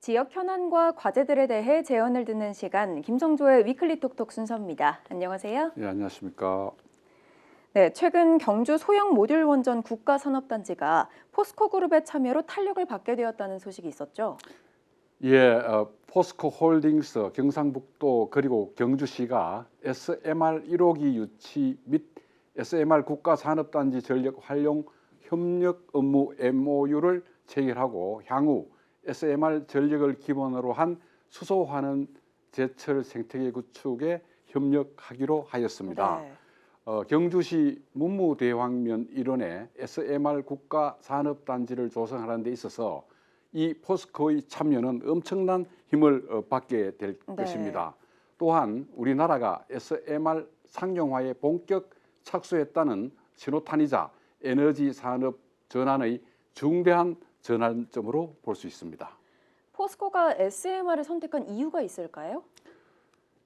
지역 현안과 과제들에 대해 제언을 듣는 시간 김성조의 위클리 톡톡 순서입니다. 안녕하세요. 예, 안녕하십니까. 네, 최근 경주 소형 모듈 원전 국가 산업단지가 포스코 그룹의 참여로 탄력을 받게 되었다는 소식이 있었죠. 예, 어, 포스코 홀딩스 경상북도 그리고 경주시가 SMR 1호기 유치 및 SMR 국가 산업단지 전력 활용 협력 업무 MOU를 체결하고 향후 SMR 전력을 기본으로 한 수소 환원 제철 생태계 구축에 협력하기로 하였습니다. 네. 어, 경주시 문무대왕면 일원에 SMR 국가 산업단지를 조성하는 데 있어서 이 포스코의 참여는 엄청난 힘을 어, 받게 될 네. 것입니다. 또한 우리나라가 SMR 상용화에 본격 착수했다는 신호탄이자 에너지 산업 전환의 중대한 전환점으로 볼 수 있습니다. 포스코가 SMR을 선택한 이유가 있을까요?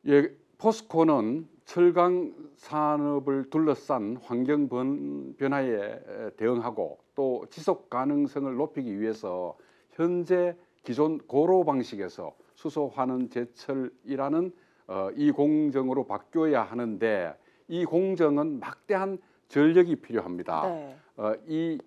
예, 포스코는 철강 산업을 둘러싼 환경 번- 변화에 대응하고 또 지속 가능성을 높이기 위해서 현재 기존 고로 방식에서 수소 환원 제철이라는 어, 이 공정으로 바뀌어야 하는데 이 공정은 막대한 전력이 필요합니다. 네. 어, 이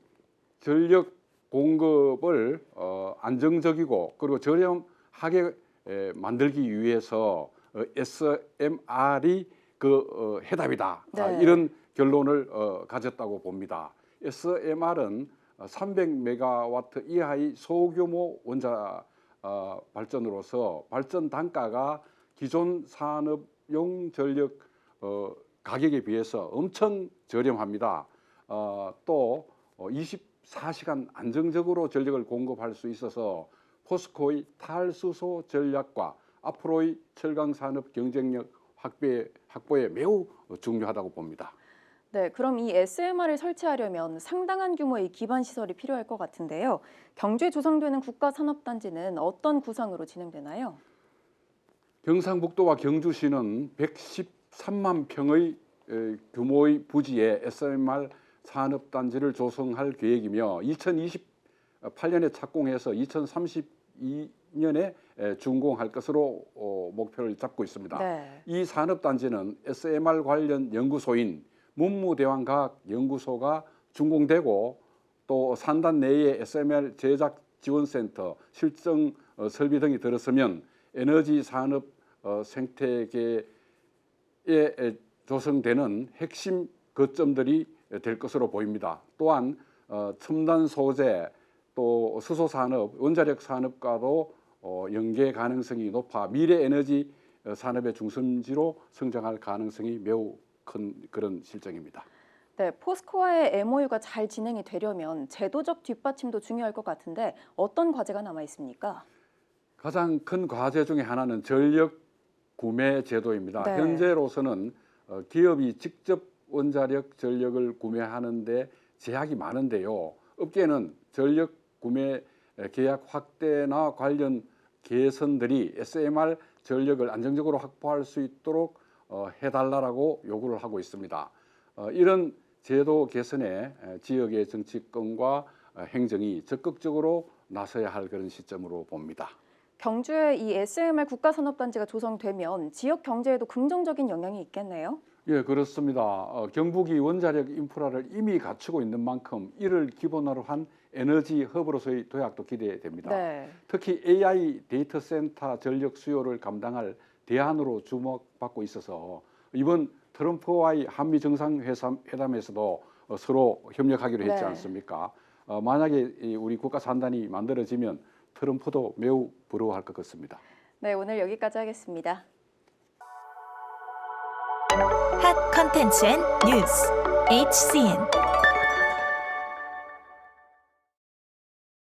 전력 공급을 어, 안정적이고 그리고 저렴하게 에, 만들기 위해서 어, SMR이 그 어, 해답이다 아, 네. 이런 결론을 어, 가졌다고 봅니다. SMR은 300메가와트 이하의 소규모 원자 어, 발전으로서 발전 단가가 기존 산업용 전력 어, 가격에 비해서 엄청 저렴합니다. 어, 또 어, 24시간 안정적으로 전력을 공급할 수 있어서 포스코의 탈수소 전략과 앞으로의 철강 산업 경쟁력 확보에, 확보에 매우 중요하다고 봅니다. 네, 그럼 이 SMR을 설치하려면 상당한 규모의 기반 시설이 필요할 것 같은데요. 경주에 조성되는 국가 산업단지는 어떤 구상으로 진행되나요? 경상북도와 경주시는 113만 평의 에, 규모의 부지에 SMR 산업단지를 조성할 계획이며 2028년에 착공해서 2032년에 준공할 것으로 어, 목표를 잡고 있습니다. 네. 이 산업단지는 SMR 관련 연구소인 문무대왕과학연구소가 준공되고 또 산단 내에 SMR 제작 지원센터, 실증 어, 설비 등이 들어서면 에너지 산업 어, 생태계에 에, 조성되는 핵심 거점들이 될 것으로 보입니다. 또한 어, 첨단 소재, 또 수소 산업, 원자력 산업과도 어, 연계 가능성이 높아 미래 에너지 어, 산업의 중심지로 성장할 가능성이 매우 큰 그런 실정입니다. 네, 포스코와의 MOU가 잘 진행이 되려면 제도적 뒷받침도 중요할 것 같은데 어떤 과제가 남아 있습니까? 가장 큰 과제 중에 하나는 전력 구매 제도입니다. 네. 현재로서는 어, 기업이 직접 원자력 전력을 구매하는데 제약이 많은데요. 업계는 전력 구매 계약 확대나 관련 개선들이 SMR 전력을 안정적으로 확보할 수 있도록 어, 해달라고 요구를 하고 있습니다. 어, 이런 제도 개선에 에, 지역의 정치권과 어, 행정이 적극적으로 나서야 할 그런 시점으로 봅니다. 경주에 이 SMR 국가산업단지가 조성되면 지역 경제에도 긍정적인 영향이 있겠네요. 예, 그렇습니다. 어, 경북이 원자력 인프라를 이미 갖추고 있는 만큼 이를 기본으로 한 에너지 허브로서의 도약도 기대됩니다. 네. 특히 AI 데이터 센터 전력 수요를 감당할 대안으로 주목받고 있어서 이번 트럼프와의 한미 정상회담에서도 어, 서로 협력하기로 했지 네. 않습니까? 어, 만약에 이 우리 국가 산단이 만들어지면 트럼프도 매우 부러워할 것 같습니다. 네, 오늘 여기까지 하겠습니다. 핫 컨텐츠 앤 뉴스 HCN